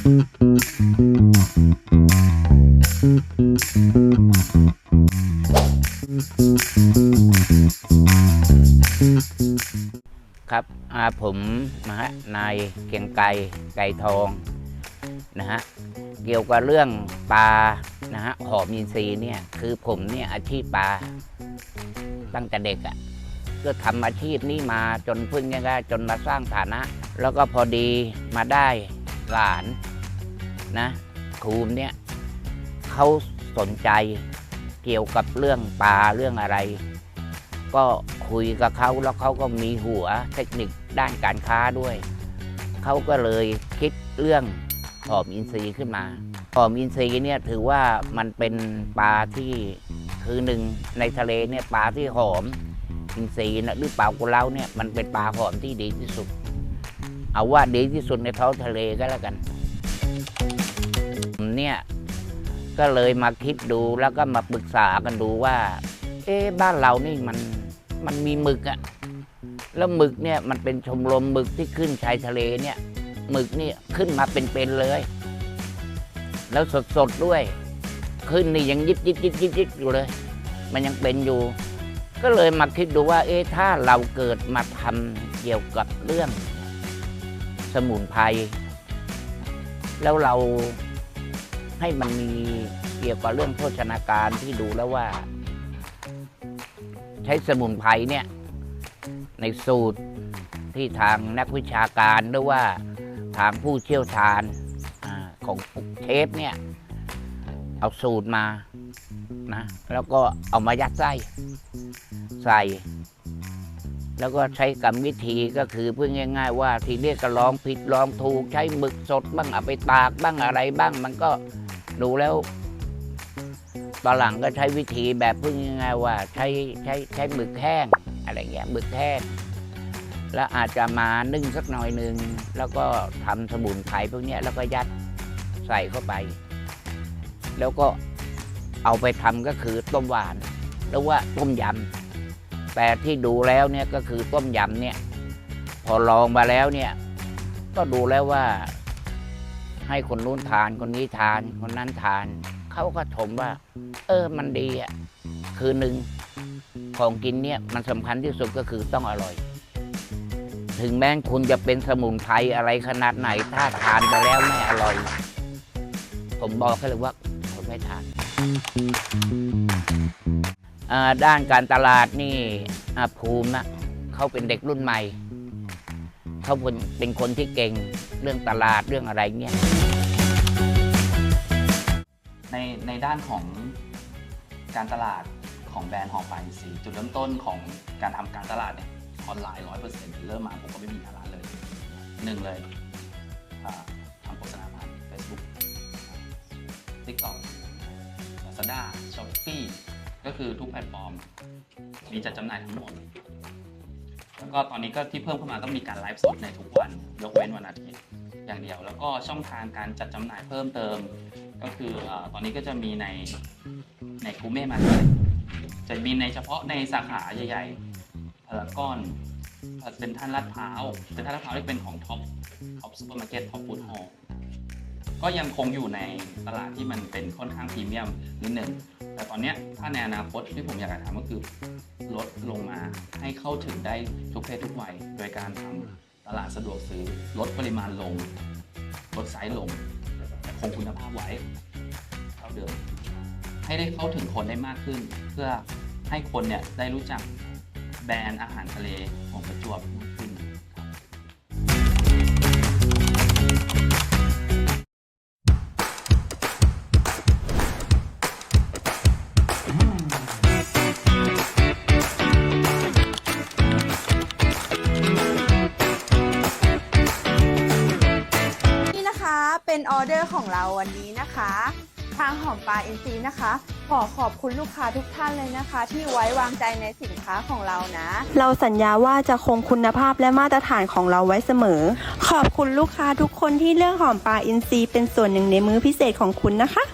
ครับอาผมนะฮะนายเกียงไกรไก่ทองนะฮะเกี่ยวกับเรื่องปลานะฮะหอมอินทรีเนี่ยคือผมเนี่ยอาชีพปลาตั้งแต่เด็กอะ่ะก็ทำอาชีพนี้มาจนพึ่งยังได้จนมาสร้างฐานะ แล้วก็พอดีมาได้หลาน นะครูมเนี่ยเขาสนใจเกี่ยวกับเรื่องปลาเรื่องอะไร ก็คุยกับเขาแล้วเขาก็มีหัวเทคนิคด้านการค้าด้วย เขาก็เลยคิดเรื่องหอมอินทรีย์ขึ้นมาหอมอินทรีย์เนี่ยถือว่ามันเป็นปลาที่คือหนึ่งในทะเลเนี่ยปลาที่หอมอินทรีย์นะหรือปลากุเล้าเนี่ยมันเป็นปลาหอมที่ดีที่สุด เอาว่าดีที่สุดในท้องทะเลก็แล้วกัน เนี่ยก็เลยมาคิดดูแล้วก็มาปรึกษากันดูว่า เอ๊บ้านเรานี่มันมันมีหมึกอะแล้วหมึกเนี่ยมันเป็นชมรมหมึกที่ขึ้นชายทะเลเนี่ยหมึกนี่ขึ้นมาเป็นๆเลย แล้วสดๆด้วย ขึ้นนี่ยังยิบยิบยิบยิบยิบอยู่เลย มันยังเป็นอยู่ ก็เลยมาคิดดูว่า เอ๊ะถ้าเราเกิดมาทำเกี่ยวกับเรื่อง สมุนไพรแล้วเรา ให้มันมีเกี่ยวกับเรื่องโภชนาการที่ดูแล้วว่า ใช้สมุนไพรเนี่ย ในสูตรที่ทางนักวิชาการหรือว่าทางผู้เชี่ยวชาญอาของเชฟเนี่ย เอาสูตรมานะแล้วก็เอามายัดไส้ใส่ แล้วก็ใช้กรรมวิธีก็คือเพื่อง่าย ๆ ว่าทีเรียกก็ลองผิดลองถูกใช้หมึกสดบ้างเอาไปตากบ้างอะไรบ้าง มันก็ ดูแล้วตอนหลังก็ใช้วิธีแบบพิ่งง่ายๆว่า ใช้ใช้ใช้หมึกแห้งอะไรเงี้ยหมึกแห้งแล้วอาจจะมานึ่งสักหน่อยหนึ่งแล้วก็ทำสมุนไพรพวกเนี้ยแล้วก็ยัดใส่เข้าไป แล้วก็เอาไปทำก็คือต้มหวานหรือว่าต้มยำแต่ที่ดูแล้วเนี่ยก็คือต้มยำเนี่ย พอลองมาแล้วเนี่ย ก็ดูแล้วว่า ให้คนนู้นทานคนนี้ทานคนนั้นทาน เขาก็ชมว่า เออมันดีอะคือหนึ่งของกินเนี่ยมันสำคัญที่สุดก็คือต้องอร่อย ถึงแม้คุณจะเป็นสมุนไพรอะไรขนาดไหน ถ้าทานไปแล้วไม่อร่อย ผมบอกแค่เลยว่าผมไม่ทานอ่าด้านการตลาดนี่อาภูมินะเขาเป็นเด็กรุ่นใหม่ เขาเป็นคนที่เก่งเรื่องตลาดเรื่องอะไรเนี่ย ด้านของการตลาดของแบรนด์หอมปลาอินทรีย์จุดเริ่มต้นของการทำการตลาดเนี่ยออนไลน์ร้อยเปอร์เซ็นต์เริ่มมาผมก็ไม่มีร้านเลยหนึ่งเลยทำโฆษณาผ่าน Facebook TikTok Lazada Shopee ก็คือทุกแพลตฟอร์ม มีจัดจำหน่ายทั้งหมด แล้วก็ตอนนี้ก็ที่เพิ่มเข้ามาก็มีการไลฟ์สดในทุกวัน ยกเว้นวันอาทิตย์อย่างเดียว แล้วก็ช่องทางการจัดจำหน่ายเพิ่มเติม ก็คืออตอนนี้ก็จะมีในในกูเม่มาจะมีในเฉพาะในสาขาใหญ่ๆพารากอนเป็นท่านลาดพร้าวเป็นท่านลาดพร้าวที่เป็นของท็อปท็อปซูเปอร์มาร์เก็ตท็อปฟู้ดฮอลก็ยังคงอยู่ในตลาดที่มันเป็นค่อนข้างพรีเมียมนิดหนึ่งแต่ตอนนี้ถ้าในอนาคตที่ผมอยากจะทำก็คือลดลงมาให้เข้าถึงได้ทุกเพศทุกวัยโดยการทำตลาดสะดวกซื้อลดปริมาณลง ลดไซส์ลง คงคุณภาพไว้เท่าเดิมให้ได้เข้าถึงคนได้มากขึ้น เพื่อให้คนเนี่ยได้รู้จักแบรนด์อาหารทะเลของประจวบมากขึ้นครับ เราวันนี้นะคะ ทางหอมปลาอินทรีนะคะ ขอขอบคุณลูกค้าทุกท่านเลยนะคะ ที่ไว้วางใจในสินค้าของเรานะ เราสัญญาว่าจะคงคุณภาพและมาตรฐานของเราไว้เสมอ ขอบคุณลูกค้าทุกคนที่เลือกหอมปลาอินทรีเป็นส่วนหนึ่งในมื้อพิเศษของคุณนะคะ